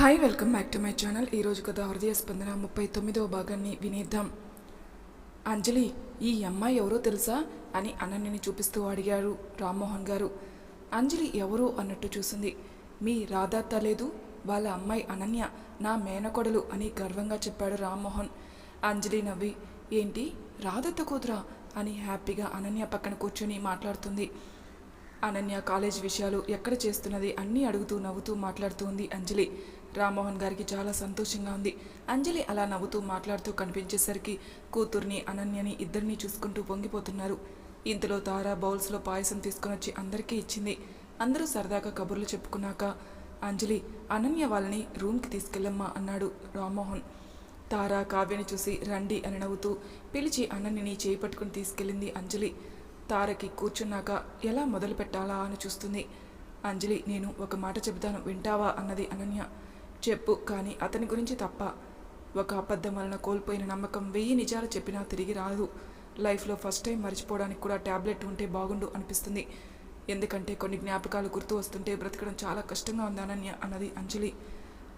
Hi welcome back to my channel ఈరోజు కథ హృదయ స్పందన ముప్పై తొమ్మిదవ భాగాన్ని వినేద్దాం. అంజలి ఈ అమ్మాయి ఎవరో తెలుసా? అని అనన్యని చూపిస్తూ అడిగారు రామ్మోహన్ గారు. అంజలి ఎవరు అన్నట్టు చూసింది. మీ రాధాత్త లేదు వాళ్ళ అమ్మాయి అనన్య నా మేనకొడలు అని గర్వంగా చెప్పాడు రామ్మోహన్. అంజలి నవ్వి ఏంటి? రాధత్త కూతురా? అని హ్యాపీగా అనన్య పక్కన కూర్చొని మాట్లాడుతుంది. అనన్య కాలేజ్ విషయాలు ఎక్కడ చేస్తున్నది అన్నీ అడుగుతూ నవ్వుతూ మాట్లాడుతూ ఉంది అంజలి. రామ్మోహన్ గారికి చాలా సంతోషంగా ఉంది. అంజలి అలా నవ్వుతూ మాట్లాడుతూ కనిపించేసరికి కూతుర్ని అనన్యని ఇద్దరిని చూసుకుంటూ పొంగిపోతున్నారు. ఇంతలో తార బౌల్స్లో పాయసం తీసుకొని వచ్చి అందరికీ ఇచ్చింది. అందరూ సరదాగా కబుర్లు చెప్పుకున్నాక అంజలి అనన్య వాళ్ళని రూమ్కి తీసుకెళ్ళమ్మా అన్నాడు రామ్మోహన్. తార కావ్యని చూసి రండి అని నవ్వుతూ పిలిచి అనన్యని చేయి పట్టుకుని తీసుకెళ్ళింది అంజలి. తారకి కూర్చున్నాక ఎలా మొదలు పెట్టాలా అని చూస్తుంది. అంజలి నేను ఒక మాట చెబుతాను వింటావా అన్నది అనన్య. చెప్పు కానీ అతని గురించి తప్ప. ఒక అబద్ధం వలన కోల్పోయిన నమ్మకం వెయ్యి నిజాలు చెప్పినా తిరిగి రాదు. లైఫ్లో ఫస్ట్ టైం మర్చిపోవడానికి కూడా ట్యాబ్లెట్ ఉంటే బాగుండు అనిపిస్తుంది. ఎందుకంటే కొన్ని జ్ఞాపకాలు గుర్తు వస్తుంటే బ్రతకడం చాలా కష్టంగా ఉంది అనన్య అన్నది అంజలి.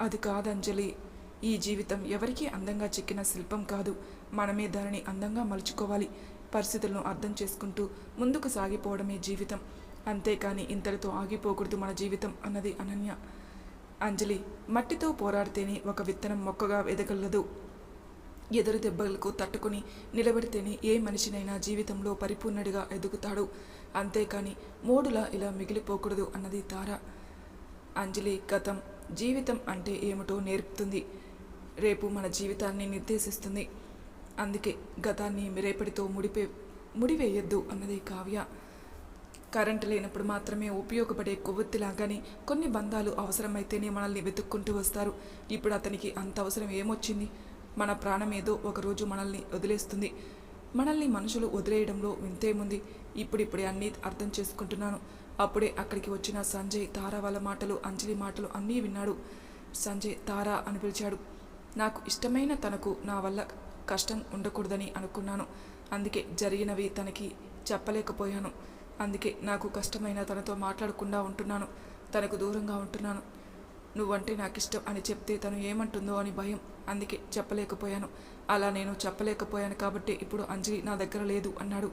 అది కాదు అంజలి. ఈ జీవితం ఎవరికీ అందంగా చిక్కిన శిల్పం కాదు. మనమే దానిని అందంగా మలుచుకోవాలి. పరిస్థితులను అర్థం చేసుకుంటూ ముందుకు సాగిపోవడమే జీవితం. అంతేకాని ఇంతటితో ఆగిపోకూడదు మన జీవితం అన్నది అనన్య. అంజలి మట్టితో పోరాడితేనే ఒక విత్తనం మొక్కగా ఎదగలదు ఎదురు దెబ్బలకు తట్టుకుని నిలబడితేనే ఏ మనిషినైనా జీవితంలో పరిపూర్ణుడిగా ఎదుగుతాడు. అంతేకాని మూడులా ఇలా మిగిలిపోకూడదు అన్నది తార. అంజలి గతం జీవితం అంటే ఏమిటో నేర్పుతుంది. రేపు మన జీవితాన్ని నిర్దేశిస్తుంది. అందుకే గతాన్ని రేపటితో ముడిపే ముడివేయొద్దు అన్నది కావ్య. కరెంటు లేనప్పుడు మాత్రమే ఉపయోగపడే కొవ్వొత్తిలాగానే కొన్ని బంధాలు అవసరమైతేనే మనల్ని వెతుక్కుంటూ వస్తారు. ఇప్పుడు అతనికి అంత అవసరం ఏమొచ్చింది? మన ప్రాణం ఏదో ఒకరోజు మనల్ని వదిలేస్తుంది. మనల్ని మనుషులు వదిలేయడంలో వింతేముంది ఇప్పుడిప్పుడే అన్నీ అర్థం చేసుకుంటున్నాను. అప్పుడే అక్కడికి వచ్చిన సంజయ్ తారా వాళ్ళ మాటలు అంజలి మాటలు అన్నీ విన్నాడు. సంజయ్ తారా అని పిలిచాడు. నాకు ఇష్టమైన తనకు నా వల్ల కష్టం ఉండకూడదని అనుకున్నాను. అందుకే జరిగినవి తనకి చెప్పలేకపోయాను. అందుకే నాకు కష్టమైన తనతో మాట్లాడకుండా ఉంటున్నాను. తనకు దూరంగా ఉంటున్నాను. నువ్వంటే నాకు ఇష్టం అని చెప్తే తను ఏమంటుందో అని భయం. అందుకే చెప్పలేకపోయాను. అలా నేను చెప్పలేకపోయాను కాబట్టి ఇప్పుడు అంజలి నా దగ్గర లేదు అన్నాడు.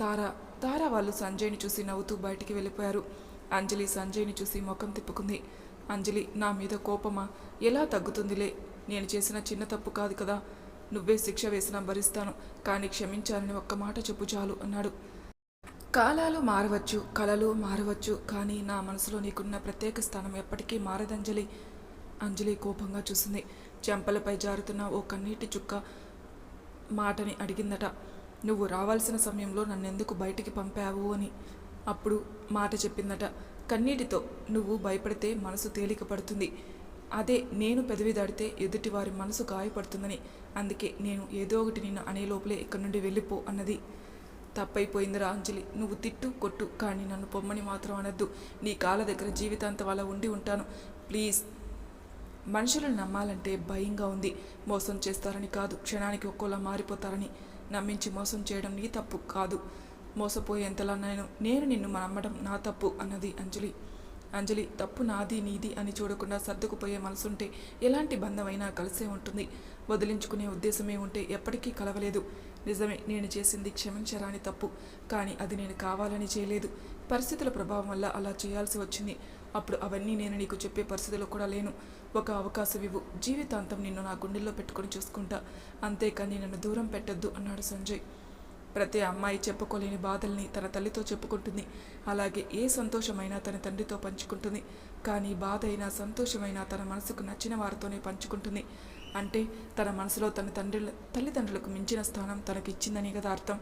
తారా తారా వాళ్ళు సంజయ్ని చూసి నవ్వుతూ బయటికి వెళ్ళిపోయారు. అంజలి సంజయ్ని చూసి ముఖం తిప్పుకుంది. అంజలి నా మీద కోపమా? ఎలా తగ్గుతుందిలే? నేను చేసిన చిన్న తప్పు కాదు కదా. నువ్వే శిక్ష వేసినా భరిస్తాను. కానీ క్షమించాలని ఒక్క మాట చెప్పు చాలు అన్నాడు. కాలాలు మారవచ్చు కళలు మారవచ్చు కానీ నా మనసులో నీకున్న ప్రత్యేక స్థానం ఎప్పటికీ మారదంజలి. అంజలి కోపంగా చూసింది. చెంపలపై జారుతున్న ఓ కన్నీటి చుక్క మాటని అడిగిందట. నువ్వు రావాల్సిన సమయంలో నన్నెందుకు బయటికి పంపావు అని? అప్పుడు మాట చెప్పిందట. కన్నీటితో నువ్వు భయపడితే మనసు తేలిక పడుతుంది. అదే నేను పెదవి దాడితే ఎదుటివారి మనసు గాయపడుతుందని. అందుకే నేను ఏదో ఒకటి నిన్ను అనే లోపలే ఇక్కడి నుండి వెళ్ళిపో అన్నది. తప్పైపోయిందిరా అంజలి. నువ్వు తిట్టు కొట్టు కానీ నన్ను పొమ్మని మాత్రం అనద్దు. నీ కాళ్ళ దగ్గర జీవితాంతం అలా ఉండి ఉంటాను. ప్లీజ్. మనుషులను నమ్మాలంటే భయంగా ఉంది. మోసం చేస్తారని కాదు క్షణానికి ఒక్కోలా మారిపోతారని. నమ్మించి మోసం చేయడం నీ తప్పు కాదు. మోసపోయేంతలా నేను నేను నిన్ను నమ్మడం నా తప్పు అన్నది అంజలి. అంజలి తప్పు నాది నీది అని చూడకుండా సర్దుకుపోయే మనసుంటే ఎలాంటి బంధమైనా కలిసే ఉంటుంది. వదిలించుకునే ఉద్దేశమే ఉంటే ఎప్పటికీ కలవలేదు. నిజమే నేను చేసింది క్షమించరాని తప్పు కానీ అది నేను కావాలని చేయలేదు. పరిస్థితుల ప్రభావం వల్ల అలా చేయాల్సి వచ్చింది. అప్పుడు అవన్నీ నేను నీకు చెప్పే పరిస్థితిలో కూడా లేను. ఒక అవకాశం ఇవ్వు. జీవితాంతం నిన్ను నా గుండెల్లో పెట్టుకొని చూసుకుంటా. అంతేకాని నన్ను దూరం పెట్టొద్దు అన్నాడు సంజయ్. ప్రతి అమ్మాయి చెప్పుకోలేని బాధల్ని తన తల్లితో చెప్పుకుంటుంది. అలాగే ఏ సంతోషమైనా తన తండ్రితో పంచుకుంటుంది. కానీ బాధ అయినా సంతోషమైనా తన మనసుకు నచ్చిన వారితోనే పంచుకుంటుంది. అంటే తన మనసులో తన తండ్రి తల్లిదండ్రులకు మించిన స్థానం తనకి ఇచ్చిందని కదా అర్థం.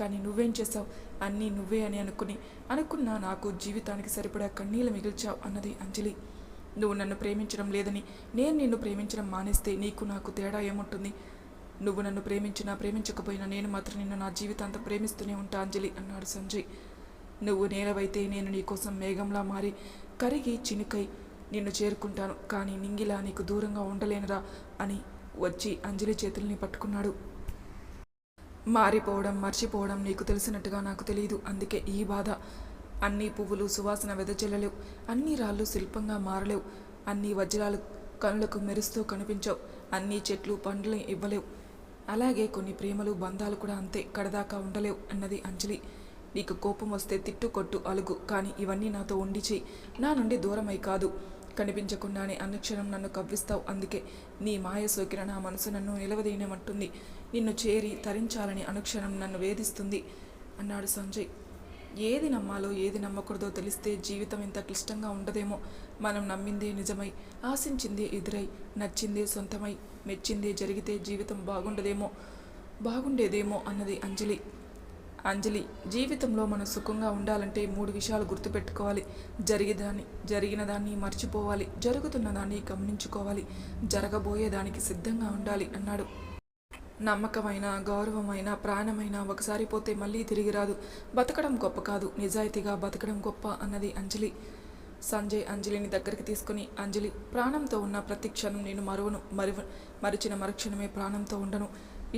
కానీ నువ్వేం చేసావు అన్నీ నువ్వే అని అనుకుని అనుకున్నా నాకు జీవితానికి సరిపడా కన్నీళ్ళు మిగిల్చావు అన్నది అంజలి. నువ్వు నన్ను ప్రేమించడం లేదని నేను నిన్ను ప్రేమించడం మానేస్తే నీకు నాకు తేడా ఏముంటుంది? నువ్వు నన్ను ప్రేమించినా ప్రేమించకపోయినా నేను మాత్రం నిన్ను నా జీవితాంతం ప్రేమిస్తూనే ఉంటా అంజలి అన్నాడు సంజయ్. నువ్వు నేలవైతే నేను నీకోసం మేఘంలా మారి కరిగి చినుకై నిన్ను చేరుకుంటాను కానీ నింగిలా నీకు దూరంగా ఉండలేనురా అని వచ్చి అంజలి చేతుల్ని పట్టుకున్నాడు. మారిపోవడం మర్చిపోవడం నీకు తెలిసినట్టుగా నాకు తెలియదు అందుకే ఈ బాధ. అన్ని పువ్వులు సువాసన వెదజల్లలేవు అన్ని రాళ్ళు శిల్పంగా మారలేవు అన్ని వజ్రాలు కనులకు మెరుస్తూ కనిపించవు అన్ని చెట్లు పండ్లు ఇవ్వలేవు. అలాగే కొన్ని ప్రేమలు బంధాలు కూడా అంతే. కడదాకా ఉండలేవు అన్నది అంజలి. నీకు కోపం వస్తే తిట్టు కొట్టు అలుగు. కానీ ఇవన్నీ నాతో ఉండి చేయి. నా నుండి దూరమై కాదు. కనిపించకుండానే అనుక్షణం నన్ను కవ్విస్తావు. అందుకే నీ మాయ సోకిన నా మనసు నన్ను నిలవదీయనమంటుంది నిన్ను చేరి తరించాలని అనుక్షణం నన్ను వేధిస్తుంది అన్నాడు సంజయ్. ఏది నమ్మాలో ఏది నమ్మకూడదో తెలిస్తే జీవితం ఇంత క్లిష్టంగా ఉండదేమో. మనం నమ్మిందే నిజమై ఆశించిందే ఎదురై నచ్చిందే సొంతమై. మెచ్చిందే జరిగితే జీవితం బాగుండదేమో బాగుండేదేమో అన్నది అంజలి. అంజలి జీవితంలో మనం సుఖంగా ఉండాలంటే మూడు విషయాలు గుర్తుపెట్టుకోవాలి. జరిగేదాన్ని జరిగిన దాన్ని మర్చిపోవాలి. జరుగుతున్న దాన్ని గమనించుకోవాలి. జరగబోయేదానికి సిద్ధంగా ఉండాలి అన్నాడు. నమ్మకమైన గౌరవమైన ప్రాణమైన ఒకసారి పోతే మళ్ళీ తిరిగి రాదు. బతకడం గొప్ప కాదు. నిజాయితీగా బతకడం గొప్ప అన్నది అంజలి. సంజయ్ అంజలిని దగ్గరికి తీసుకుని అంజలి ప్రాణంతో ఉన్న ప్రతి క్షణం నేను మరువను మరువ మరిచిన మరుక్షణమే ప్రాణంతో ఉండను.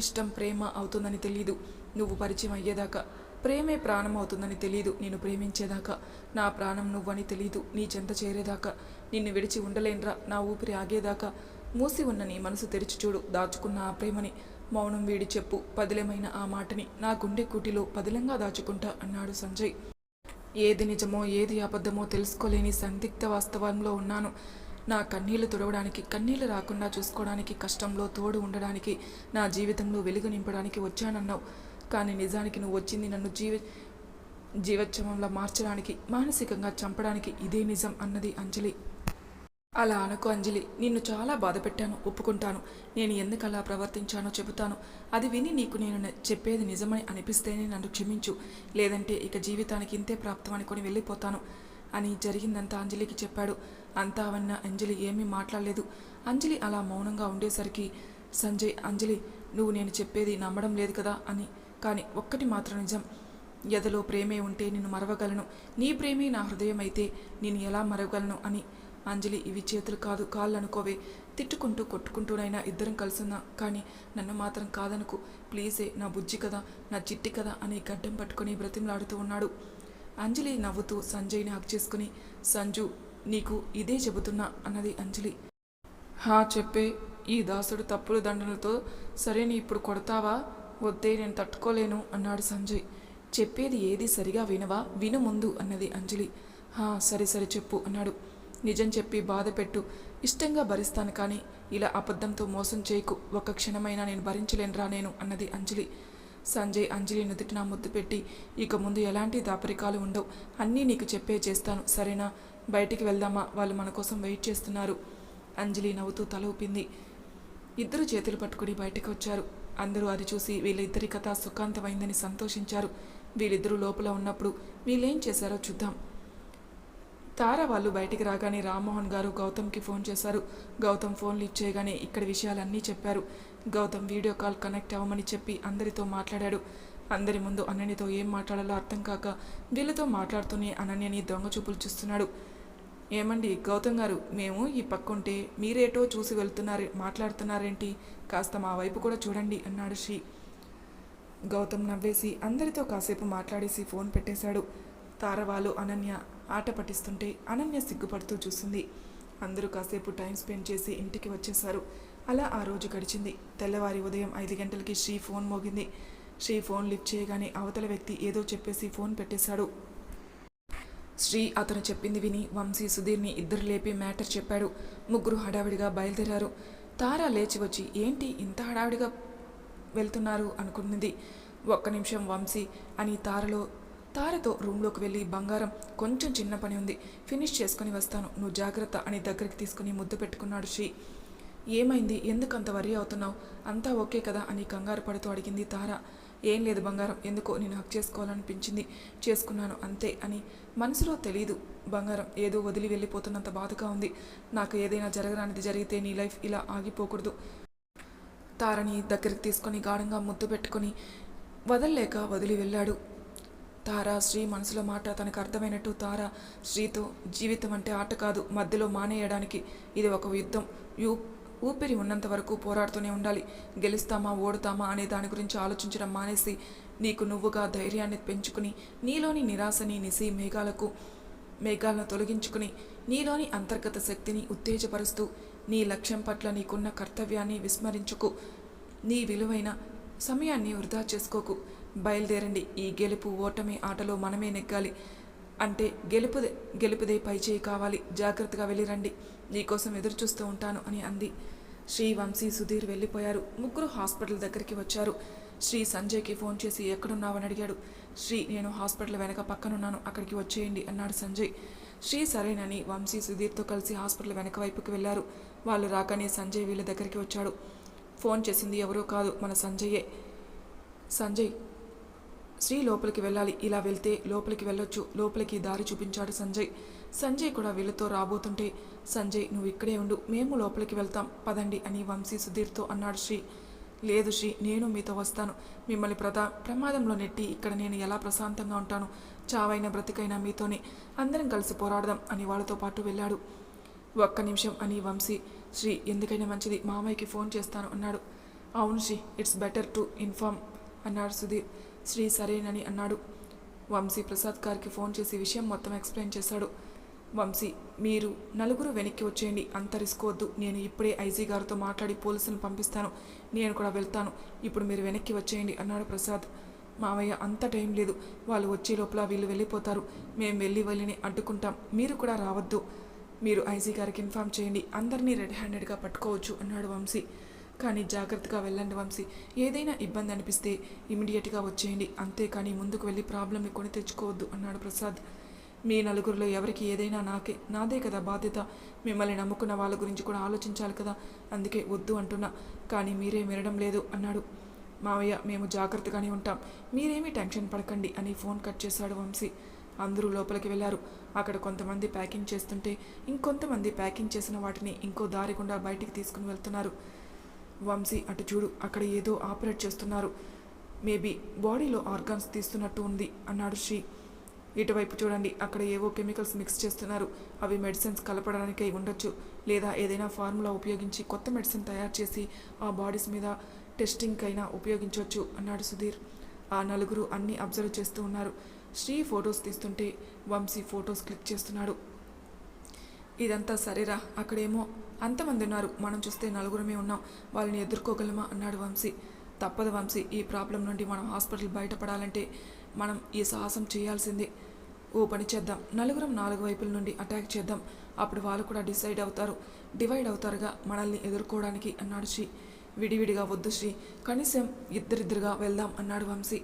ఇష్టం ప్రేమ అవుతుందని తెలియదు నువ్వు పరిచయం అయ్యేదాకా ప్రేమే ప్రాణం అవుతుందని తెలియదు నేను ప్రేమించేదాకా నా ప్రాణం నువ్వని తెలియదు నీ చెంత చేరేదాకా నిన్ను విడిచి ఉండలేనురా. నా ఊపిరి ఆగేదాకా మూసి ఉన్న నీ మనసు తెరిచి చూడు. దాచుకున్న ఆ ప్రేమని మౌనం వీడి చెప్పు. పదిలమైన ఆ మాటని నా గుండె కూటిలో పదిలంగా దాచుకుంటా అన్నాడు సంజయ్. ఏది నిజమో ఏది అబద్ధమో తెలుసుకోలేని సందిగ్ధ వాస్తవంలో ఉన్నాను. నా కన్నీళ్ళు తుడవడానికి కన్నీళ్ళు రాకుండా చూసుకోవడానికి కష్టంలో తోడు ఉండడానికి నా జీవితంలో వెలుగు నింపడానికి వచ్చానన్నావు. కానీ నిజానికి నువ్వు వచ్చింది నన్ను జీవి జీవోత్సవంలో మార్చడానికి మానసికంగా చంపడానికి ఇదే నిజం అన్నది అంజలి. అలా అనుకో అంజలి. నిన్ను చాలా బాధ పెట్టాను ఒప్పుకుంటాను. నేను ఎందుకు అలా ప్రవర్తించానో చెబుతాను. అది విని నీకు నేను చెప్పేది నిజమని అనిపిస్తేనే నన్ను క్షమించు. లేదంటే ఇక జీవితానికి ఇంతే ప్రాప్తం అనుకొని వెళ్ళిపోతాను అని జరిగిందంతా అంజలికి చెప్పాడు. అంతా అవన్న అంజలి ఏమీ మాట్లాడలేదు. అంజలి అలా మౌనంగా ఉండేసరికి సంజయ్ అంజలి నువ్వు నేను చెప్పేది నమ్మడం లేదు కదా అని. కానీ ఒక్కటి మాత్రం నిజం. ఎదలో ప్రేమే ఉంటే నిన్ను మరవగలను. నీ ప్రేమే నా హృదయం అయితే నేను ఎలా మరవగలను అని అంజలి ఇవి చేతులు కాదు కాళ్ళు అనుకోవే తిట్టుకుంటూ కొట్టుకుంటూనైనా ఇద్దరం కలుసున్నా కానీ నన్ను మాత్రం కాదనుకు. ప్లీజే నా బుజ్జి కదా నా చిట్టి కదా అని గడ్డం పట్టుకొని బ్రతిమలాడుతూ ఉన్నాడు. అంజలి నవ్వుతూ సంజయ్ని హక్ చేసుకుని సంజు నీకు ఇదే చెబుతున్నా అన్నది అంజలి. హా చెప్పే ఈ దాసుడు తప్పుల దండలతో సరే నీ ఇప్పుడు కొడతావా? వద్దే నేను తట్టుకోలేను అన్నాడు సంజయ్. చెప్పేది ఏది సరిగా వినవా? విను ముందు అన్నది అంజలి. హా సరే సరే చెప్పు అన్నాడు. నిజం చెప్పి బాధ పెట్టు. ఇష్టంగా భరిస్తాను కానీ ఇలా అబద్ధంతో మోసం చేయకు. ఒక్క క్షణమైనా నేను భరించలేనురా నేను అన్నది అంజలి. సంజయ్ అంజలి నుదుటిన ముద్దు పెట్టి ఇక ముందు ఎలాంటి దాపరికాలు ఉండవు. అన్నీ నీకు చెప్పే చేస్తాను. సరేనా? బయటికి వెళ్దామా? వాళ్ళు మన కోసం వెయిట్ చేస్తున్నారు. అంజలి నవ్వుతూ తల ఊపింది. ఇద్దరు చేతులు పట్టుకుని బయటకు వచ్చారు. అందరూ అది చూసి వీళ్ళిద్దరి కథ సుఖాంతమైందని సంతోషించారు. వీళ్ళిద్దరూ లోపల ఉన్నప్పుడు వీళ్ళేం చేశారో చూద్దాం. తార వాళ్ళు బయటికి రాగానే రామ్మోహన్ గారు గౌతమ్కి ఫోన్ చేశారు. గౌతమ్ ఫోన్ లిఫ్ట్ చేయగానే ఇక్కడి విషయాలన్నీ చెప్పారు. గౌతమ్ వీడియో కాల్ కనెక్ట్ అవ్వమని చెప్పి అందరితో మాట్లాడాడు. అందరి ముందు అనన్యతో ఏం మాట్లాడాలో అర్థం కాక వీళ్ళతో మాట్లాడుతూనే అనన్యని దొంగ చూపులు చూస్తున్నాడు. ఏమండి గౌతమ్ గారు మేము ఈ పక్కుంటే మీరేటో చూసి వెళ్తున్నారు మాట్లాడుతున్నారేంటి? కాస్త మా వైపు కూడా చూడండి అన్నాడు శ్రీ. గౌతమ్ నవ్వేసి అందరితో కాసేపు మాట్లాడేసి ఫోన్ పెట్టేశాడు. తారవాలు అనన్య ఆట పట్టిస్తుంటే అనన్య సిగ్గుపడుతూ చూస్తుంది అందరూ కాసేపు టైం స్పెండ్ చేసి ఇంటికి వచ్చేశారు. అలా ఆ రోజు గడిచింది. తెల్లవారి ఉదయం ఐదు గంటలకి శ్రీ ఫోన్ మోగింది. శ్రీ ఫోన్ లిఫ్ట్ చేయగానే అవతల వ్యక్తి ఏదో చెప్పేసి ఫోన్ పెట్టేశాడు. శ్రీ అతను చెప్పింది విని వంశీ సుధీర్ని ఇద్దరు లేపి మ్యాటర్ చెప్పాడు. ముగ్గురు హడావిడిగా బయలుదేరారు. తార లేచి వచ్చి ఏంటి ఇంత హడావిడిగా వెళ్తున్నారు? అనుకున్నది ఒక్క నిమిషం వంశీ అని తారలో తారతో రూమ్లోకి వెళ్ళి బంగారం కొంచెం చిన్న పని ఉంది. ఫినిష్ చేసుకుని వస్తాను. నువ్వు జాగ్రత్త అని దగ్గరికి తీసుకుని ముద్దు పెట్టుకున్నాడు శ్రీ. ఏమైంది? ఎందుకంత వరి అవుతున్నావు? అంతా ఓకే కదా? అని కంగారు పడుతూ అడిగింది తార. ఏం లేదు బంగారం. ఎందుకో నేను హక్ చేసుకోవాలనిపించింది. చేసుకున్నాను అంతే అని. మనసులో తెలియదు బంగారం. ఏదో వదిలి వెళ్ళిపోతున్నంత బాధగా ఉంది. నాకు ఏదైనా జరగరానిది జరిగితే నీ లైఫ్ ఇలా ఆగిపోకూడదు తారని దగ్గరికి తీసుకొని గాఢంగా ముద్దు పెట్టుకొని వదల్లేక వదిలి వెళ్ళాడు. తార శ్రీ మనసులో మాట తనకు అర్థమైనట్టు తార శ్రీతో జీవితం అంటే ఆట కాదు మధ్యలో మానేయడానికి ఇది ఒక యుద్ధం. యూ ఊపిరి ఉన్నంత వరకు పోరాడుతూనే ఉండాలి. గెలుస్తామా ఓడుతామా అనే దాని గురించి ఆలోచించడం మానేసి నీకు నువ్వుగా ధైర్యాన్ని పెంచుకుని నీలోని నిరాశని నిసి మేఘాలకు మేఘాలను తొలగించుకుని నీలోని అంతర్గత శక్తిని ఉత్తేజపరుస్తూ నీ లక్ష్యం పట్ల నీకున్న కర్తవ్యాన్ని విస్మరించుకు నీ విలువైన సమయాన్ని వృధా చేసుకోకు. బయలుదేరండి. ఈ గెలుపు ఓటమి ఆటలో మనమే నెగ్గాలి. అంటే గెలుపుదే గెలుపుదే పైచేయి కావాలి. జాగ్రత్తగా వెళ్ళిరండి. నీకోసం ఎదురు చూస్తూ ఉంటాను అని అంది. శ్రీ వంశీ సుధీర్ వెళ్ళిపోయారు. ముగ్గురు హాస్పిటల్ దగ్గరికి వచ్చారు. శ్రీ సంజయ్కి ఫోన్ చేసి ఎక్కడున్నావని అడిగాడు. శ్రీ నేను హాస్పిటల్ వెనక పక్కనున్నాను. అక్కడికి వచ్చేయండి అన్నాడు సంజయ్. శ్రీ సరేనని వంశీ సుధీర్తో కలిసి హాస్పిటల్ వెనక వైపుకి వెళ్ళారు. వాళ్ళు రాగానే సంజయ్ వీళ్ళ దగ్గరికి వచ్చాడు. ఫోన్ చేసింది ఎవరో కాదు మన సంజయే సంజయ్ శ్రీ లోపలికి వెళ్ళాలి ఇలా వెళ్తే లోపలికి వెళ్ళొచ్చు లోపలికి దారి చూపించాడు సంజయ్. సంజయ్ కూడా వీళ్ళతో రాబోతుంటే సంజయ్ నువ్వు ఇక్కడే ఉండు మేము లోపలికి వెళ్తాం పదండి అని వంశీ సుధీర్తో అన్నాడు శ్రీ. లేదు శ్రీ నేను మీతో వస్తాను. మిమ్మల్ని ప్రదా ప్రమాదంలో నెట్టి ఇక్కడ నేను ఎలా ప్రశాంతంగా ఉంటాను? చావైన బ్రతికైనా మీతోనే. అందరం కలిసి పోరాడదాం అని వాళ్ళతో పాటు వెళ్ళాడు. ఒక్క నిమిషం అని వంశీ. శ్రీ ఎందుకైనా మంచిది మామయ్యకి ఫోన్ చేస్తాను అన్నాడు. అవును Sri it's better to inform అన్నాడు సుధీర్. శ్రీ సరేనని అన్నాడు. వంశీ ప్రసాద్ గారికి ఫోన్ చేసి విషయం మొత్తం ఎక్స్ప్లెయిన్ చేశాడు. వంశీ మీరు నలుగురు వెనక్కి వచ్చేయండి. అంత రిస్క్ వద్దు. నేను ఇప్పుడే ఐజీ గారితో మాట్లాడి పోలీసులను పంపిస్తాను. నేను కూడా వెళ్తాను. ఇప్పుడు మీరు వెనక్కి వచ్చేయండి అన్నాడు ప్రసాద్. మావయ్య అంత టైం లేదు. వాళ్ళు వచ్చే లోపల వీళ్ళు వెళ్ళిపోతారు. మేము వెళ్ళి వెళ్ళిని అడ్డుకుంటాం. మీరు కూడా రావద్దు. మీరు ఐజీ గారికి ఇన్ఫామ్ చేయండి. అందరినీ రెడ్ హ్యాండెడ్గా పట్టుకోవచ్చు అన్నాడు వంశీ. కానీ జాగ్రత్తగా వెళ్ళండి వంశీ. ఏదైనా ఇబ్బంది అనిపిస్తే ఇమీడియట్గా వచ్చేయండి. అంతేకాని ముందుకు వెళ్ళి ప్రాబ్లమ్ని కొని తెచ్చుకోవద్దు అన్నాడు ప్రసాద్. మీ నలుగురిలో ఎవరికి ఏదైనా నాకే నాదే కదా బాధ్యత. మిమ్మల్ని నమ్ముకున్న వాళ్ళ గురించి కూడా ఆలోచించాలి కదా. అందుకే వద్దు అంటున్నా. కానీ మీరే వినడం లేదు అన్నాడు. మావయ్య మేము జాగ్రత్తగానే ఉంటాం. మీరేమీ టెన్షన్ పడకండి అని ఫోన్ కట్ చేశాడు వంశీ. అందరూ లోపలికి వెళ్ళారు. అక్కడ కొంతమంది ప్యాకింగ్ చేస్తుంటే ఇంకొంతమంది ప్యాకింగ్ చేసిన వాటిని ఇంకో దారి గుండా బయటికి తీసుకుని వెళ్తున్నారు. వంశీ అటు చూడు అక్కడ ఏదో ఆపరేట్ చేస్తున్నారు. మేబీ బాడీలో ఆర్గాన్స్ తీస్తున్నట్టు ఉంది అన్నాడు శ్రీ. ఇటువైపు చూడండి అక్కడ ఏవో కెమికల్స్ మిక్స్ చేస్తున్నారు. అవి మెడిసిన్స్ కలపడానికై ఉండొచ్చు. లేదా ఏదైనా ఫార్ములా ఉపయోగించి కొత్త మెడిసిన్ తయారు చేసి ఆ బాడీస్ మీద టెస్టింగ్కైనా ఉపయోగించవచ్చు అన్నాడు సుధీర్. ఆ నలుగురు అన్నీ అబ్జర్వ్ చేస్తూ ఉన్నారు. శ్రీ ఫొటోస్ తీస్తుంటే వంశీ ఫొటోస్ క్లిక్ చేస్తున్నాడు. ఇదంతా సరేరా అక్కడేమో అంతమంది ఉన్నారు మనం చూస్తే నలుగురమే ఉన్నాం. వాళ్ళని ఎదుర్కోగలమా? అన్నాడు వంశీ. తప్పదు వంశీ. ఈ ప్రాబ్లం నుండి మనం హాస్పిటల్ బయటపడాలంటే మనం ఈ సాహసం చేయాల్సిందే. ఓ పని చేద్దాం. నలుగురం నాలుగు వైపుల నుండి అటాక్ చేద్దాం. అప్పుడు వాళ్ళు కూడా డిసైడ్ అవుతారు. డివైడ్ అవుతారుగా మనల్ని ఎదుర్కోవడానికి అన్నాడు శ్రీ. విడివిడిగా వద్దు శ్రీ. కనీసం ఇద్దరిద్దరుగా వెళ్దాం అన్నాడు వంశీ.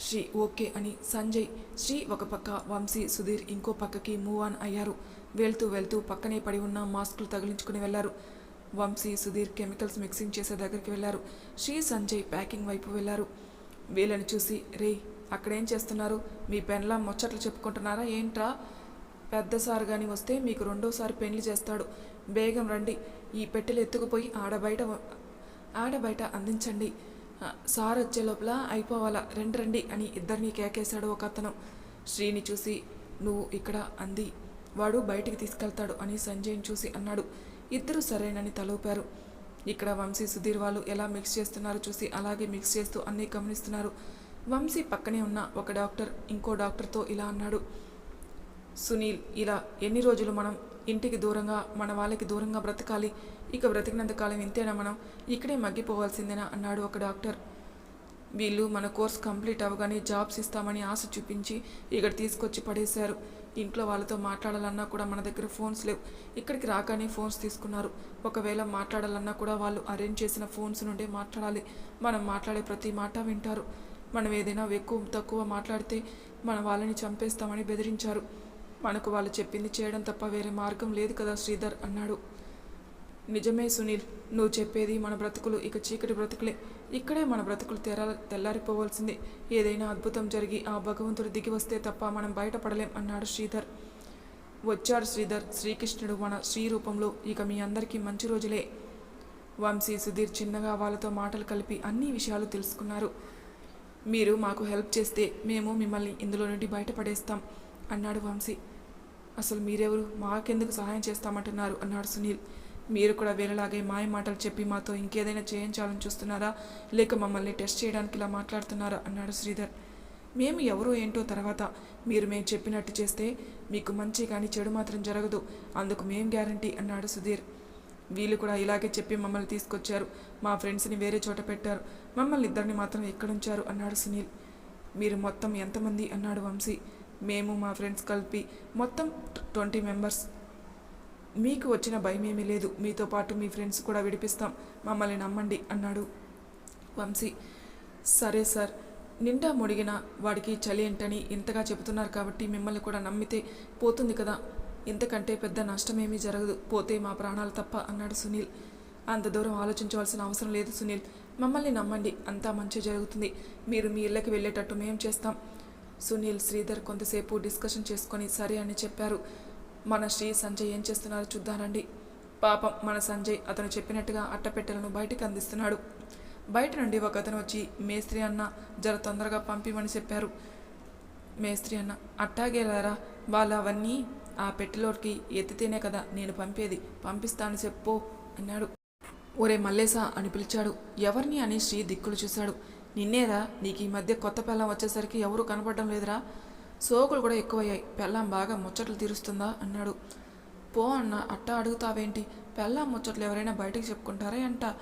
శ్రీ ఓకే అని సంజయ్. శ్రీ ఒక పక్క వంశీ సుధీర్ ఇంకో పక్కకి మూవ్ ఆన్ అయ్యారు. వెళ్తూ వెళ్తూ పక్కనే పడి ఉన్న మాస్కులు తగిలించుకుని వెళ్ళారు. వంశీ సుధీర్ కెమికల్స్ మిక్సింగ్ చేసే దగ్గరికి వెళ్ళారు. శ్రీ సంజయ్ ప్యాకింగ్ వైపు వెళ్ళారు. వీళ్ళని చూసి రే అక్కడేం చేస్తున్నారు? మీ పెన్లా ముచ్చట్లు చెప్పుకుంటున్నారా? ఏంట్రా? పెద్ద సార్ గాని వస్తే మీకు రెండోసారి పెళ్ళి చేస్తాడు. బేగం రండి. ఈ పెట్టెలు ఎత్తుకుపోయి ఆడబయట ఆడబయట అందించండి. సార్ వచ్చే లోపల అయిపోవాలా? రండి రండి అని ఇద్దరిని కేకేశాడు ఒక అతను శ్రీని చూసి నువ్వు ఇక్కడ అంది. వాడు బయటికి తీసుకెళ్తాడు అని సంజయ్ని చూసి అన్నాడు. ఇద్దరు సరేనని తలూపారు. ఇక్కడ వంశీ సుధీర్ వాళ్ళు ఎలా మిక్స్ చేస్తున్నారో చూసి అలాగే మిక్స్ చేస్తూ అన్నీ గమనిస్తున్నారు. వంశీ పక్కనే ఉన్న ఒక డాక్టర్ ఇంకో డాక్టర్తో ఇలా అన్నాడు. సునీల్ ఇలా ఎన్ని రోజులు మనం ఇంటికి దూరంగా మన వాళ్ళకి దూరంగా బ్రతకాలి? ఇక బ్రతికినంత కాలం ఇంతేనా మనం? ఇక్కడే మగ్గిపోవాల్సిందేనా? అన్నాడు ఒక డాక్టర్. వీళ్ళు మన కోర్స్ కంప్లీట్ అవ్వగానే జాబ్స్ ఇస్తామని ఆశ చూపించి ఇక్కడ తీసుకొచ్చి పడేశారు. ఇంట్లో వాళ్ళతో మాట్లాడాలన్నా కూడా మన దగ్గర ఫోన్స్ లేవు. ఇక్కడికి రాగానే ఫోన్స్ తీసుకున్నారు. ఒకవేళ మాట్లాడాలన్నా కూడా వాళ్ళు అరేంజ్ చేసిన ఫోన్స్ నుండే మాట్లాడాలి. మనం మాట్లాడే ప్రతి మాట వింటారు. మనం ఏదైనా ఎక్కువ తక్కువ మాట్లాడితే మన వాళ్ళని చంపేస్తామని బెదిరించారు. మనకు వాళ్ళు చెప్పింది చేయడం తప్ప వేరే మార్గం లేదు కదా శ్రీధర్ అన్నాడు. నిజమే సునీల్ నువ్వు చెప్పేది మన బ్రతుకులు ఇక చీకటి బ్రతుకులే. ఇక్కడే మన బ్రతుకులు తెర తెల్లారిపోవాల్సిందే. ఏదైనా అద్భుతం జరిగి ఆ భగవంతుడు దిగి వస్తే తప్ప మనం బయటపడలేం అన్నాడు శ్రీధర్. వచ్చాడు శ్రీధర్ శ్రీకృష్ణుడు మన శ్రీ రూపంలో. ఇక మీ అందరికీ మంచి రోజులే. వంశీ సుధీర్ చిన్నగా వాళ్ళతో మాటలు కలిపి అన్ని విషయాలు తెలుసుకున్నారు. మీరు మాకు హెల్ప్ చేస్తే మేము మిమ్మల్ని ఇందులో నుండి బయటపడేస్తాం అన్నాడు వంశీ. అసలు మీరెవరు? మాకెందుకు సహాయం చేస్తామంటున్నారు అన్నాడు సునీల్. మీరు కూడా వేరేలాగే మాయ మాటలు చెప్పి మాతో ఇంకేదైనా చేయించాలని చూస్తున్నారా? లేక మమ్మల్ని టెస్ట్ చేయడానికి ఇలా మాట్లాడుతున్నారా? అన్నాడు శ్రీధర్. మేము ఎవరో ఏంటో తర్వాత. మీరు మేము చెప్పినట్టు చేస్తే మీకు మంచి కానీ చెడు మాత్రం జరగదు. అందుకు మేం గ్యారంటీ అన్నాడు సుధీర్. వీళ్ళు కూడా ఇలాగే చెప్పి మమ్మల్ని తీసుకొచ్చారు. మా ఫ్రెండ్స్ని వేరే చోట పెట్టారు. మమ్మల్ని ఇద్దరిని మాత్రం ఎక్కడుంచారు? అన్నాడు సునీల్. మీరు మొత్తం ఎంతమంది? అన్నాడు వంశీ. మేము మా ఫ్రెండ్స్ కలిపి మొత్తం ట్వంటీ మెంబర్స్. మీకు వచ్చిన భయం ఏమీ లేదు. మీతో పాటు మీ ఫ్రెండ్స్ కూడా విడిపిస్తాం. మమ్మల్ని నమ్మండి అన్నాడు వంశీ. సరే సార్. నిండా ముడిగిన వాడికి చలి ఏంటని ఇంతగా చెబుతున్నారు కాబట్టి మిమ్మల్ని కూడా నమ్మితే పోతుంది కదా. ఇంతకంటే పెద్ద నష్టమేమీ జరగదు. పోతే మా ప్రాణాలు తప్ప అన్నాడు సునీల్. అంత దూరం ఆలోచించవలసిన అవసరం లేదు సునీల్. మమ్మల్ని నమ్మండి. అంతా మంచి జరుగుతుంది. మీరు మీ ఇళ్ళకి వెళ్ళేటట్టు మేం చేస్తాం. సునీల్ శ్రీధర్ కొంతసేపు డిస్కషన్ చేసుకొని సరే అని చెప్పారు. మన శ్రీ సంజయ్ ఏం చేస్తున్నారో చూద్దానండి. పాపం మన సంజయ్ అతను చెప్పినట్టుగా అట్టపెట్టెలను బయటకు అందిస్తున్నాడు. బయట నుండి ఒక అతను వచ్చి మేస్త్రి అన్న జర తొందరగా పంపిమని చెప్పారు. మేస్త్రి అన్న అట్టాగేలారా వాళ్ళు అవన్నీ ఆ పెట్టెలోకి ఎత్తితేనే కదా నేను పంపేది. పంపిస్తాను చెప్పు అన్నాడు. ఒరే మల్లేసా అని పిలిచాడు. ఎవరిని అని శ్రీ దిక్కులు చూశాడు. నిన్నేరా నీకు ఈ మధ్య కొత్త పెళ్ళం వచ్చేసరికి ఎవరూ కనపడడం లేదురా? సోకులు కూడా ఎక్కువయ్యాయి. పెళ్ళాం బాగా ముచ్చట్లు తీరుస్తుందా? అన్నాడు. పో అన్న అట్ట అడుగుతావేంటి? పెళ్ళాం ముచ్చట్లు ఎవరైనా బయటకు చెప్పుకుంటారే అంట?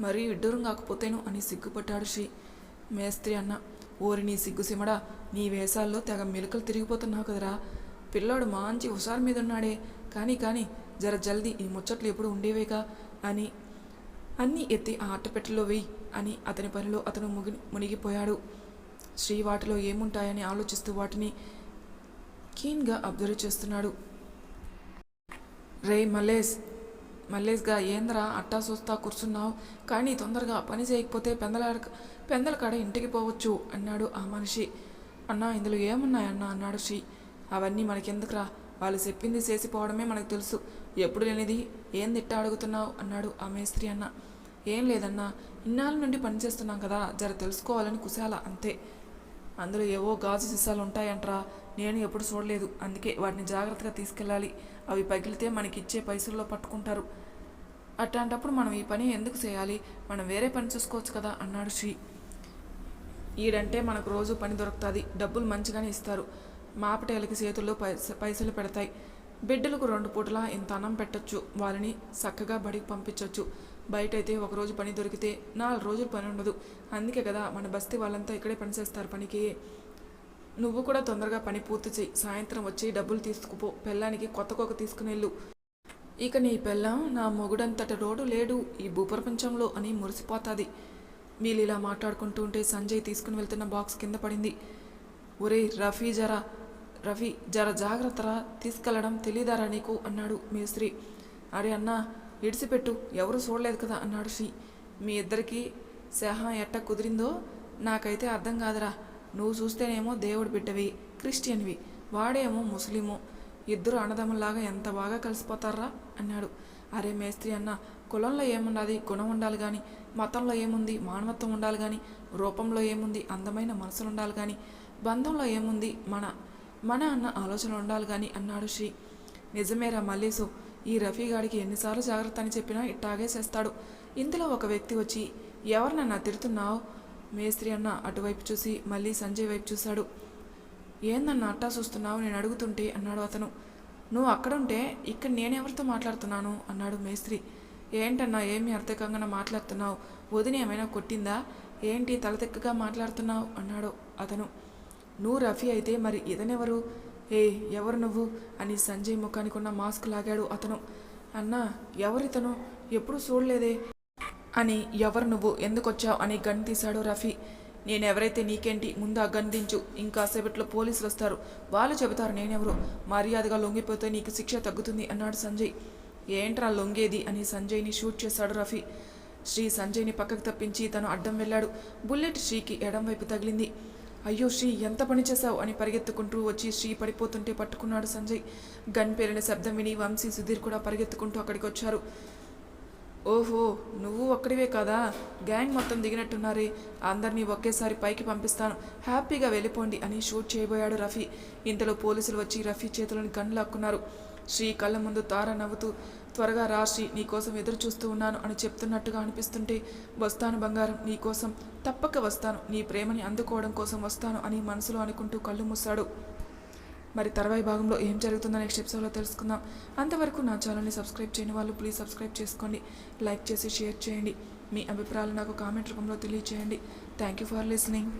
మరీ ఇడ్డూరం కాకపోతేను అని సిగ్గుపడ్డాడు శ్రీ. మేస్త్రి అన్న ఓరి నీ సిగ్గు సిమడా నీ వేషాల్లో తెగ మెలుకలు తిరిగిపోతున్నావు కదరా. పిల్లోడు మంచి హుషారు మీద ఉన్నాడే కానీ కానీ జర జల్దీ ఈ ముచ్చట్లు ఎప్పుడు ఉండేవేగా? అని అన్నీ ఎత్తి ఆ అట్టపెట్టెలో వెయ్యి అని అతని పనిలో అతను ముగి మునిగిపోయాడు. శ్రీ వాటిలో ఏముంటాయని ఆలోచిస్తూ వాటిని కీన్గా అబ్జర్వ్ చేస్తున్నాడు. రే మల్లేష్ మల్లేష్గా ఏంద్రా అట్టా చూస్తా కూర్చున్నావు? కానీ తొందరగా పని చేయకపోతే పెందల పెందల కాడ ఇంటికి పోవచ్చు అన్నాడు ఆ మనిషి. అన్నా ఇందులో ఏమున్నాయన్నా అన్నాడు శ్రీ. అవన్నీ మనకెందుకురా? వాళ్ళు చెప్పింది చేసిపోవడమే మనకు తెలుసు. ఎప్పుడు లేనిది? ఏం తిట్టా అడుగుతున్నావు? అన్నాడు ఆ మేస్త్రి అన్న. ఏం లేదన్నా ఇన్నాళ్ళ నుండి పని చేస్తున్నాం కదా జర తెలుసుకోవాలని కుశాల అంతే. అందులో ఏవో గాజు సీసాలు ఉంటాయంట్రా. నేను ఎప్పుడు చూడలేదు. అందుకే వాటిని జాగ్రత్తగా తీసుకెళ్ళాలి. అవి పగిలితే మనకి ఇచ్చే పైసల్లో పట్టుకుంటారు. అట్లాంటప్పుడు మనం ఈ పని ఎందుకు చేయాలి? మనం వేరే పని చూసుకోవచ్చు కదా అన్నాడు శ్రీ. ఈడంటే మనకు రోజు పని దొరుకుతుంది. డబ్బులు మంచిగానే ఇస్తారు. మాపటేలకి చేతుల్లో పైస పైసలు పెడతాయి. బిడ్డలకు రెండు పూటలా ఇంత అన్నం పెట్టొచ్చు. వాళ్ళని చక్కగా బడికి పంపించవచ్చు బయట అయితే ఒకరోజు పని దొరికితే నాలుగు రోజులు పని ఉండదు. అందుకే కదా మన బస్తీ వాళ్ళంతా ఇక్కడే పనిచేస్తారు పనికి. నువ్వు కూడా తొందరగా పని పూర్తి చేయి సాయంత్రం వచ్చి డబ్బులు తీసుకుపో. పెళ్ళానికి కొత్త కొక్క తీసుకుని వెళ్ళు. ఇక నీ పెళ్ళం నా మొగుడంతట రోడ్డు లేడు. ఈ భూప్రపంచంలో అని మురిసిపోతుంది. వీళ్ళు ఇలా మాట్లాడుకుంటూ ఉంటే సంజయ్ తీసుకుని వెళ్తున్న బాక్స్ కింద పడింది. ఒరే రఫీ జరా రఫీ జర జాగ్రత్తరా తీసుకెళ్ళడం తెలీదారా నీకు? అన్నాడు మేస్త్రి. అరే అన్నా ఇడిసిపెట్టు. ఎవరు చూడలేదు కదా అన్నాడు శ్రీ. మీ ఇద్దరికి సహా ఎట్ట కుదిరిందో నాకైతే అర్థం కాదురా. నువ్వు చూస్తేనేమో దేవుడు బిడ్డవి క్రిస్టియన్వి. వాడేమో ముస్లిము. ఇద్దరు అన్నదమ్ములాగా ఎంత బాగా కలిసిపోతారా అన్నాడు. అరే మేస్త్రి అన్న కులంలో ఏముండాలి? గుణం ఉండాలి కానీ మతంలో ఏముంది? మానవత్వం ఉండాలి కానీ రూపంలో ఏముంది? అందమైన మనసులు ఉండాలి కానీ బంధంలో ఏముంది? మన మన అన్న ఆలోచన ఉండాలి కానీ అన్నాడు శ్రీ. నిజమేరా మల్లేసు? ఈ రఫీ గాడికి ఎన్నిసార్లు జాగ్రత్త అని చెప్పినా ఇట్టాగే చేస్తాడు. ఇంతలో ఒక వ్యక్తి వచ్చి ఎవరినన్నా తిడుతున్నావు? మేస్త్రి అన్న అటువైపు చూసి మళ్ళీ సంజయ్ వైపు చూశాడు. ఏందన్న అట్టా చూస్తున్నావు? నేను అడుగుతుంటే అన్నాడు అతను. నువ్వు అక్కడుంటే ఇక్కడ నేనెవరితో మాట్లాడుతున్నాను? అన్నాడు మేస్త్రి. ఏంటన్నా ఏమీ అర్థకంగా మాట్లాడుతున్నావు? వదిన ఏమైనా కొట్టిందా? ఏంటి తలతెక్కగా మాట్లాడుతున్నావు? అన్నాడు అతను. నువ్వు రఫీ అయితే మరి ఇతనెవరు? ఏ ఎవరు నువ్వు? అని సంజయ్ ముఖానికి ఉన్న మాస్క్ లాగాడు అతను. అన్నా ఎవరితను? ఎప్పుడు చూడలేదే. అని ఎవరు నువ్వు? ఎందుకొచ్చావు? అని గన్ తీశాడు రఫీ. నేనెవరైతే నీకేంటి? ముందు ఆ గన్ దించు. ఇంకాసేపట్లో పోలీసులు వస్తారు వాళ్ళు చెబుతారు నేనెవరు? మర్యాదగా లొంగిపోతే నీకు శిక్ష తగ్గుతుంది అన్నాడు సంజయ్. ఏంట్రా లొంగేది? అని సంజయ్ని షూట్ చేశాడు రఫీ. శ్రీ సంజయ్ని పక్కకు తప్పించి తను అడ్డం వెళ్ళాడు. బుల్లెట్ శ్రీకి ఎడం వైపు తగిలింది. అయ్యో శ్రీ ఎంత పని చేశావు అని పరిగెత్తుకుంటూ వచ్చి శ్రీ పడిపోతుంటే పట్టుకున్నాడు సంజయ్. గన్ పేలిన శబ్దం విని వంశీ సుధీర్ కూడా పరిగెత్తుకుంటూ అక్కడికి వచ్చారు. ఓహో నువ్వు ఒక్కడివే కదా? గ్యాంగ్ మొత్తం దిగినట్టున్నారే. అందరినీ ఒకేసారి పైకి పంపిస్తాను. హ్యాపీగా వెళ్ళిపోండి అని షూట్ చేయబోయాడు రఫీ. ఇంతలో పోలీసులు వచ్చి రఫీ చేతులను గన్ లాక్కున్నారు. శ్రీ కళ్ళ ముందు తార నవ్వుతూ త్వరగా రా శ్రీ నీకోసం ఎదురు చూస్తూ ఉన్నాను అని చెప్తున్నట్టుగా అనిపిస్తుంటే వస్తాను బంగారం నీకోసం తప్పక వస్తాను నీ ప్రేమని అందుకోవడం కోసం వస్తాను అని మనసులో అనుకుంటూ కళ్ళు మూశాడు. మరి తర్వాయి భాగంలో ఏం జరుగుతుందో నెక్స్ట్ ఎపిసోడ్లో తెలుసుకుందాం. అంతవరకు నా ఛానల్ని సబ్స్క్రైబ్ చేయని వాళ్ళు ప్లీజ్ సబ్స్క్రైబ్ చేసుకోండి. లైక్ చేసి షేర్ చేయండి. మీ అభిప్రాయాలు నాకు కామెంట్ రూపంలో తెలియచేయండి. Thank you for listening.